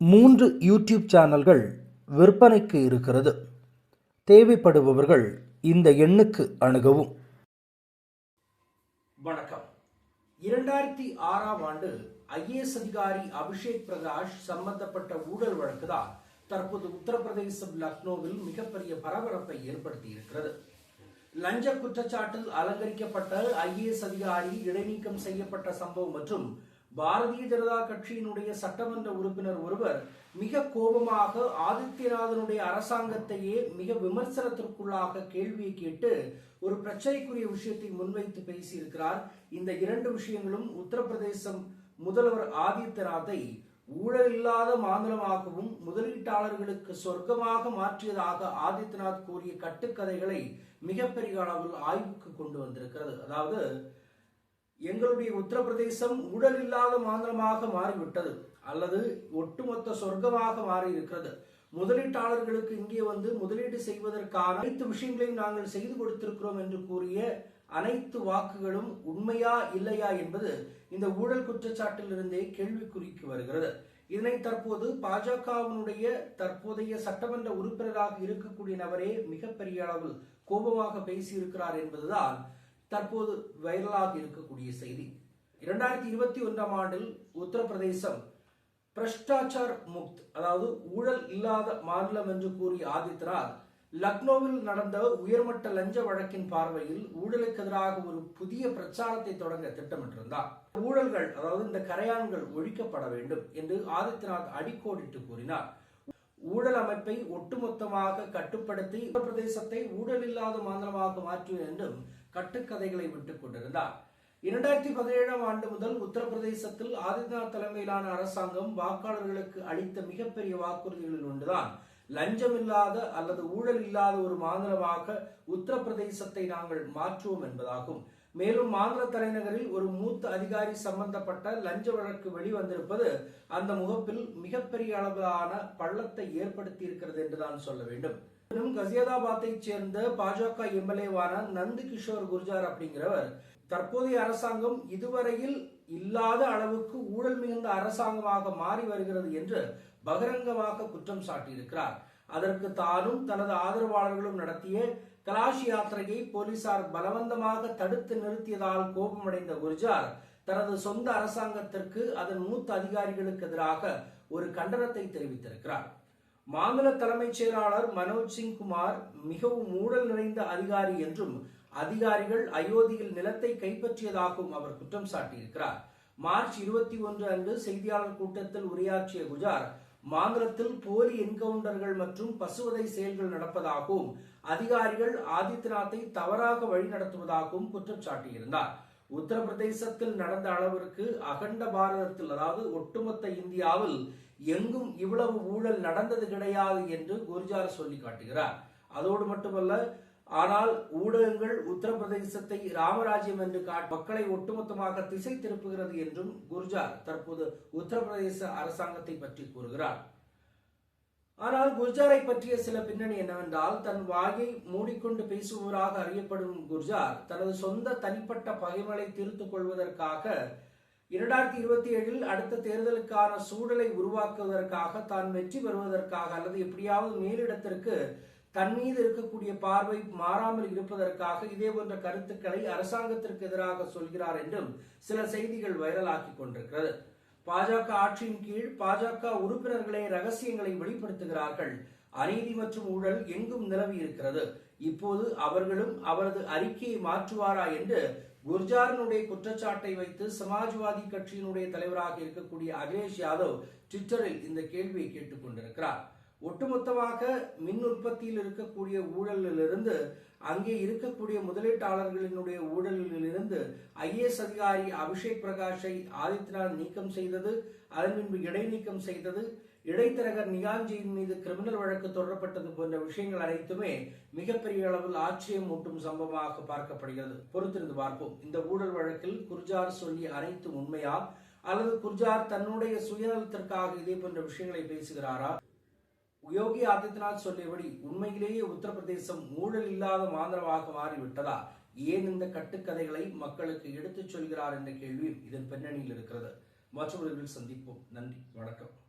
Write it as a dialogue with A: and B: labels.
A: மூன்று யூடியூப் சேனல்கள் விற்பனைக்கு இருக்கிறது. தேவைப்படுபவர்கள் இந்த எண்ணுக்கு அணுகவும்.
B: வணக்கம். இரண்டாயிரத்தி ஆறாம் ஆண்டு ஐஏஎஸ் அதிகாரி அபிஷேக் பிரகாஷ் சம்பந்தப்பட்ட ஊழல் வழக்குதான் தற்போது உத்தரப்பிரதேசம் லக்னோவில் மிகப்பெரிய பரபரப்பை ஏற்படுத்தி இருக்கிறது லஞ்ச குற்றச்சாட்டில் அலங்கரிக்கப்பட்ட ஐஏஎஸ் அதிகாரி இடைநீக்கம் செய்யப்பட்ட சம்பவம் மற்றும் பாரதிய ஜனதா கட்சியினுடைய சட்டமன்ற உறுப்பினர் ஒருவர் மிக கோபமாக ஆதித்யநாதனுடைய அரசாங்கத்தையே மிக விமர்சனத்திற்குள்ளாக கேள்வியை கேட்டு ஒரு பிரச்சனைக்குரிய விஷயத்தை முன்வைத்து பேசியிருக்கிறார். இந்த இரண்டு விஷயங்களும் உத்தரப்பிரதேசம் முதல்வர் ஆதித்யநாத்தை ஊழல் இல்லாத மாநிலமாகவும் முதலீட்டாளர்களுக்கு சொர்க்கமாக மாற்றியதாக ஆதித்யநாத் கூறிய கட்டுக்கதைகளை மிகப்பெரிய அளவில் ஆய்வுக்கு கொண்டு வந்திருக்கிறது. அதாவது எங்களுடைய உத்தரப்பிரதேசம் ஊழல் இல்லாத மாநிலமாக மாறிவிட்டது அல்லது ஒட்டுமொத்த சொர்க்கமாக மாறி இருக்கிறது முதலீட்டாளர்களுக்கு இங்கே வந்து முதலீடு செய்வதற்கான அனைத்து விஷயங்களையும் நாங்கள் செய்து கொடுத்திருக்கிறோம் என்று கூறிய அனைத்து வாக்குகளும் உண்மையா இல்லையா என்பது இந்த ஊழல் குற்றச்சாட்டில் இருந்தே கேள்விக்குறிக்கு வருகிறது. இதனை தற்போது பாஜகவினுடைய தற்போதைய சட்டமன்ற உறுப்பினராக இருக்கக்கூடிய நபரே மிகப்பெரிய அளவில் கோபமாக பேசியிருக்கிறார் என்பதுதான் தற்போது வைரலாக இருக்கக்கூடிய செய்தி. இரண்டாயிரத்தி இருபத்தி ஒன்றாம் ஆண்டில் உத்தரப்பிரதேசம் பிரஷ்டாச்சார் முக்த் அதாவது ஊழல் இல்லாத மாநிலம் என்று கூறிய ஆதித்யநாத் லக்னோவில் நடந்த உயர்மட்ட லஞ்ச வழக்கின் பார்வையில் ஊழலுக்கு எதிராக ஒரு புதிய பிரச்சாரத்தை தொடங்க திட்டமிட்டிருந்தார். ஊழல்கள் அதாவது இந்த கரையான்கள் ஒழிக்கப்பட வேண்டும் என்று ஆதித்யநாத் அடிக்கோடிட்டு கூறினார். ஊழல் அமைப்பை ஒட்டுமொத்தமாக கட்டுப்படுத்தி உத்தரப்பிரதேசத்தை ஊழல் இல்லாத மாநிலமாக மாற்றுவேன் என்றும் கட்டுக்கதைகளை விட்டுக் கொண்டிருந்தார். இரண்டாயிரத்தி பதினேழாம் ஆண்டு முதல் உத்தரப்பிரதேசத்தில் ஆதித்யநாத் தலைமையிலான அரசாங்கம் வாக்காளர்களுக்கு அளித்த மிகப்பெரிய வாக்குறுதிகளில் ஒன்றுதான். லஞ்சம் இல்லாத அல்லது ஊழல் இல்லாத ஒரு மாநிலமாக உத்தரப்பிரதேசத்தை நாங்கள் மாற்றுவோம் என்பதாகும். மேலும் மாநில தலைநகரில் ஒரு மூத்த அதிகாரி சம்பந்தப்பட்ட லஞ்ச வழக்கு வெளிவந்திருப்பது அந்த முகப்பில் மிகப்பெரிய அளவிலான பள்ளத்தை ஏற்படுத்தி இருக்கிறது என்றுதான் சொல்ல வேண்டும். இன்னும் கசியதாபாத்தை சேர்ந்த பாஜக எம்எல்ஏவான நந்து கிஷோர் குர்ஜார் அப்படிங்கிறவர் தற்போதைய அரசாங்கம் இதுவரையில் இல்லாத அளவுக்கு ஊழல் மிகுந்த அரசாங்கமாக மாறி வருகிறது என்று பகிரங்கமாக குற்றம் சாட்டியிருக்கிறார். அதற்கு தானும் தனது ஆதரவாளர்களும் நடத்திய கலாஷ் யாத்திரையை போலீசார் பலவந்தமாக தடுத்து நிறுத்தியதால் கோபமடைந்த குர்ஜார் தனது சொந்த அரசாங்கத்திற்கு அதன் மூத்த அதிகாரிகளுக்கு எதிராக ஒரு கண்டனத்தை தெரிவித்திருக்கிறார். மாநில தலைமைச் செயலாளர் மனோஜ் சிங் குமார் மிகவும் ஊழல் நிறைந்த அதிகாரி என்றும் அதிகாரிகள் அயோத்தியில் நிலத்தை கைப்பற்றியதாகவும் அவர் குற்றம் சாட்டியிருக்கிறார். மார்ச் இருபத்தி ஒன்று அன்று செய்தியாளர் கூட்டத்தில் உரையாற்றிய குஜார் மாநிலத்தில் போலி என்கவுண்டர்கள் மற்றும் பசுவதை செயல்கள் நடப்பதாகவும் அதிகாரிகள் ஆதித்யநாத்தை தவறாக வழிநடத்துவதாகவும் குற்றம் சாட்டியிருந்தார். உத்தரப்பிரதேசத்தில் நடந்த அளவிற்கு அகண்ட பாரதத்தில் அதாவது ஒட்டுமொத்த இந்தியாவில் எங்கும் இவ்வளவு ஊழல் நடந்தது கிடையாது என்று குர்ஜார் சொல்லி காட்டுகிறார். அதோடு மட்டுமல்ல ஆனால் ஊடகங்கள் உத்தரப்பிரதேசத்தை ராமராஜ்யம் என்று காட் மக்களை ஒட்டுமொத்தமாக திசை திருப்புகிறது என்றும் குர்ஜார் தற்போது உத்தரப்பிரதேச அரசாங்கத்தை பற்றி கூறுகிறார். ஆனால் குர்ஜாரை பற்றிய சில பின்னணி என்னவென்றால் தன் வாயை மூடிக்கொண்டு பேசுபவராக அறியப்படும் குர்ஜார் தனது சொந்த தனிப்பட்ட பகைமலை தீர்த்து கொள்வதற்காக இரண்டாயிரத்தி இருபத்தி ஏழில் அடுத்த தேர்தலுக்கான சூழலை உருவாக்குவதற்காக தான் வெற்றி பெறுவதற்காக அல்லது எப்படியாவது மேலிடத்திற்கு தன் மீது இருக்கக்கூடிய பார்வை மாறாமல் இருப்பதற்காக இதே போன்ற கருத்துக்களை அரசாங்கத்திற்கு எதிராக சொல்கிறார் என்றும் சில செய்திகள் வைரலாக்கி கொண்டிருக்கிறது. பாஜக ஆட்சியின் கீழ் பாஜக உறுப்பினர்களே ரகசியங்களை வெளிப்படுத்துகிறார்கள். அநீதி மற்றும் ஊழல் எங்கும் நிலவி இருக்கிறது. இப்போது அவர்களும் அவரது அறிக்கையை மாற்றுவாரா என்று குர்ஜாரனுடைய குற்றச்சாட்டை வைத்து சமாஜ்வாதி கட்சியினுடைய தலைவராக இருக்கக்கூடிய அகிலேஷ் யாதவ் ட்விட்டரில் இந்த கேள்வியை கேட்டுக் கொண்டிருக்கிறார். ஒட்டுமொத்தமாக மின் உற்பத்தியில் இருக்கக்கூடிய ஊழலிலிருந்து அங்கே இருக்கக்கூடிய முதலீட்டாளர்களினுடைய ஊழலிலிருந்து ஐஏஎஸ் அதிகாரி அபிஷேக் பிரகாஷை ஆதித்யநாத் நீக்கம் செய்தது அதன் பின்பு இடைநீக்கம் செய்தது இடைத்தரகர் நிகாஞ்சியின் மீது கிரிமினல் வழக்கு தொடரப்பட்டது போன்ற விஷயங்கள் அனைத்துமே மிகப்பெரிய அளவில் ஆச்சரியம் ஊட்டும் சம்பவமாக பார்க்கப்படுகிறது. பொறுத்திருந்து பார்ப்போம். இந்த ஊழல் வழக்கில் குர்ஜார் சொல்லி அனைத்து உண்மையா அல்லது குர்ஜார் தன்னுடைய சுயநலத்திற்காக இதே போன்ற விஷயங்களை பேசுகிறாரா? யோகி ஆதித்யநாத் சொல்லியபடி உண்மையிலேயே உத்தரப்பிரதேசம் ஊழல் இல்லாத மாநிலமாக மாறிவிட்டதா? ஏன் இந்த கட்டுக்கதைகளை மக்களுக்கு எடுத்துச் சொல்கிறார் என்ற கேள்வியும் இதன் பின்னணியில் இருக்கிறது. மற்றவர்கள் சந்திப்போம். நன்றி. வணக்கம்.